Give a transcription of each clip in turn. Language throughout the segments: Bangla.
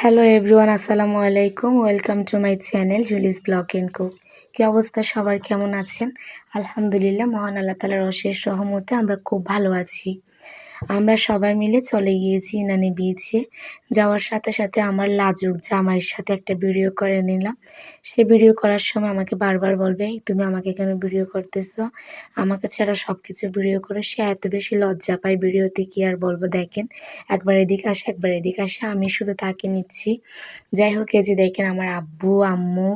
হ্যালো এভরিওয়ান আসসালামু আলাইকুম welcome to my channel Juli's blog and cook কী অবস্থা সবার? কেমন আছেন? আলহামদুলিল্লাহ, মহান আল্লাহ তালার অশেষ সহমতে আমরা খুব ভালো আছি। আমরা সবাই মিলে চলে গিয়েছি নানি বিচে যাওয়ার সাথে সাথে আমার লাজুক জামাইয়ের সাথে একটা ভিডিও করে নিলাম। সে ভিডিও করার সময় আমাকে বারবার বলবে তুমি আমাকে কেন ভিডিও করতেছো? আমাকে ছাড়া সব কিছু ভিডিও করে সে এত বেশি লজ্জা পায় ভিডিওতে কি আর বলব দেখেন। একবার এদিকে আসে, একবার এদিকে আসে, আমি শুধু তাকে নিচ্ছি। যাই হোক, এই যে দেখেন আমার আব্বু, আম্মু,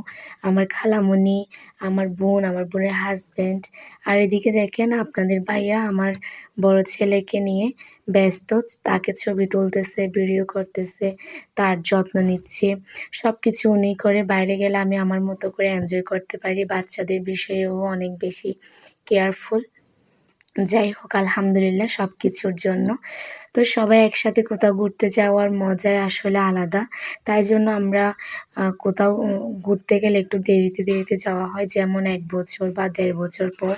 আমার খালামণি আমার বোন, আমার বোনের হাজব্যান্ড আর এদিকে দেখেন আপনাদের ভাইয়া, আমার বড় ছেলেকে নিয়ে ব্যস্ত, তাকে ছবি তুলতেছে, ভিডিও করতেছে, তার যত্ন নিচ্ছে। সব কিছু উনি করে। বাইরে গেলে আমি আমার মতো করে এনজয় করতে পারি। বাচ্চাদের বিষয়েও অনেক বেশি কেয়ারফুল যাই হোক, আলহামদুলিল্লাহ সব কিছুর জন্য। তো সবাই একসাথে কোথাও ঘুরতে যাওয়ার মজাই আসলে আলাদা। তাই জন্য আমরা কোথাও ঘুরতে গেলে একটু দেরিতে দেরিতে যাওয়া হয়। যেমন এক বছর বা দেড় বছর পর।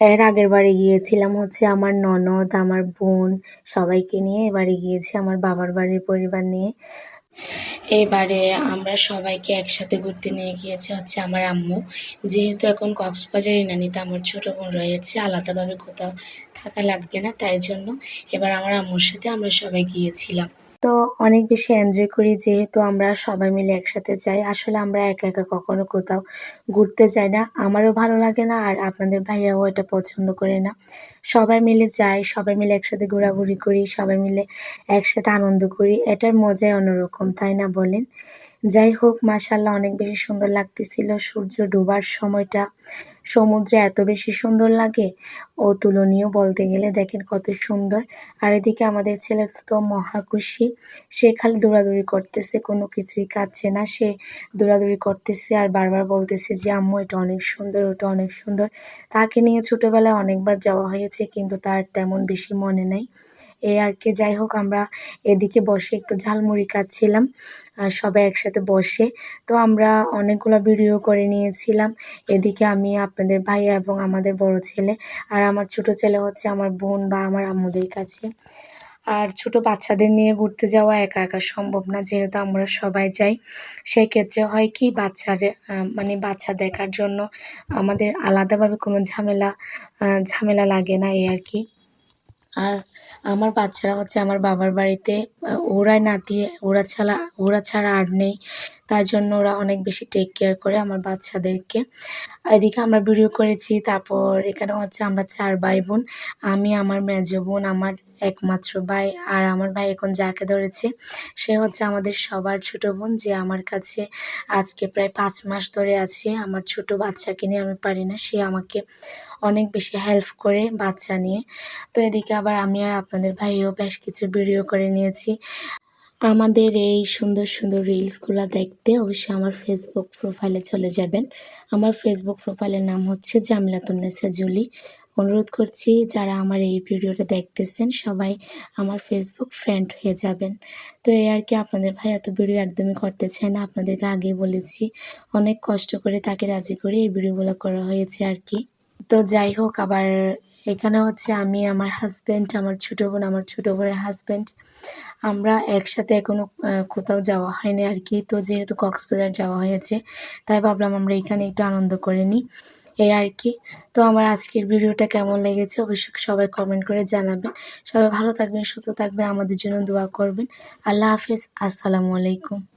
এর আগের বারে গিয়েছিলাম হচ্ছে আমার ননদ, আমার বোন সবাইকে নিয়ে এবারে গিয়েছি আমার বাবার বাড়ির পরিবার নিয়ে। এবারে আমরা সবাইকে একসাথে ঘুরতে নিয়ে গিয়েছি হচ্ছে আমার আম্মু। যেহেতু এখন কক্সবাজার ইনানিতে আমার ছোটো বোন রয়েছে, আলাদাভাবে কোথাও থাকা লাগবে না, তাই জন্য এবার আমার আম্মুর সাথে আমরা সবাই গিয়েছিলাম। তো অনেক বেশি এনজয় করি যেহেতু আমরা সবাই মিলে একসাথে যাই। আসলে আমরা একা একা কখনো কোথাও ঘুরতে যাই না। আমারও ভালো লাগে না আর আপনাদের ভাইয়াও এটা পছন্দ করে না। সবাই মিলে যাই, সবাই মিলে একসাথে ঘোরাঘুরি করি, সবাই মিলে একসাথে আনন্দ করি। এটার মজাই অন্যরকম, তাই না বলেন? যাই হোক মাসাল্লাহ অনেক বেশি সুন্দর লাগতেছিল। সূর্য ডোবার সময়টা সমুদ্রে এত বেশি সুন্দর লাগে। ও তুলনীয় বলতে গেলে দেখেন কত সুন্দর। আর এদিকে আমাদের ছেলে তো মহা খুশি। সে খালি দৌড়াদৌড়ি করতেছে, কোনো কিছুই কাচ্ছে না। সে দৌড়াদৌড়ি করতেছে আর বারবার বলতেছে যে, আম্মু, এটা অনেক সুন্দর, ওটা অনেক সুন্দর। তাকে নিয়ে ছোটোবেলায় অনেকবার যাওয়া হয়েছে, কিন্তু তার তেমন বেশি মনে নেই। এই আর কি, যাই হোক আমরা এদিকে বসে একটু ঝালমুড়ি খাচ্ছিলাম সবাই একসাথে বসে। তো আমরা অনেকগুলো ভিডিও করে নিয়েছিলাম। এদিকে আমি, আপনাদের ভাইয়া এবং আমাদের বড় ছেলে আর আমার ছোট ছেলে হচ্ছে আমার বোন বা আমার আম্মুদের কাছে। আর ছোট বাচ্চাদের নিয়ে ঘুরতে যাওয়া একা একা সম্ভব না, যেহেতু আমরা সবাই যাই। সেই ক্ষেত্রে হয় কি, বাচ্চার মানে বাচ্চা দেখার জন্য আমাদের আলাদাভাবে কোনো ঝামেলা ঝামেলা লাগে না এই আর কি। আর আমার বাচ্চারা হচ্ছে আমার বাবার বাড়িতে ওরাই নাতি ওরা ছাড়া ওরা ছাড়া আর নেই। তাই জন্য ওরা অনেক বেশি টেক কেয়ার করে আমার বাচ্চাদেরকে। এদিকে আমরা ভিডিও করেছি, তারপর এখানে হচ্ছে আমরা চার ভাই বোন আমি, আমার মেজ বোন, আমার একমাত্র ভাই আর আমার ভাই এখন যাকে ধরেছে, সে হচ্ছে আমাদের সবার ছোট বোন যে আমার কাছে আজকে প্রায় পাঁচ মাস ধরে আছে। আমার ছোট বাচ্চাকে নিয়ে আমি পারি না, সে আমাকে অনেক বেশি হেল্প করে বাচ্চা নিয়ে। তো এদিকে আবার আমি আর আপনাদের ভাইও বেশ কিছু ভিডিও করে নিয়েছি। আমাদের এই সুন্দর সুন্দর রিলসগুলো দেখতে অবশ্যই আমার ফেসবুক প্রোফাইলে চলে যাবেন। আমার ফেসবুক প্রোফাইলের নাম হচ্ছে জামিলাতুন্নেসা জুলি। অনুরোধ করছি, যারা আমার এই ভিডিওটা দেখতেছেন, সবাই আমার ফেসবুক ফ্রেন্ড হয়ে যাবেন। তো এই আর কি আপনাদের ভাই এত ভিডিও একদমই করতে চায় না, আপনাদেরকে আগেই বলেছি, অনেক কষ্ট করে তাকে রাজি করে এই ভিডিওগুলো করা হয়েছে আর কি। তো যাই হোক, আবার এখানে হচ্ছে আমি, আমার হাজব্যান্ড আমার ছোটো বোন, আমার ছোটো বোনের হাজব্যান্ড আমরা একসাথে এখনও কোথাও যাওয়া হয়নি আর কি। তো যেহেতু কক্সবাজার যাওয়া হয়েছে, তাই ভাবলাম আমরা এখানে একটু আনন্দ করে নিই। এই আর কি। তো আমার আজকের ভিডিওটা কেমন লেগেছে অবশ্যই সবাই কমেন্ট করে জানাবেন। সবাই ভালো থাকবেন, সুস্থ থাকবেন, আমাদের জন্য দোয়া করবেন। আল্লাহ হাফিজ, আসসালামু আলাইকুম।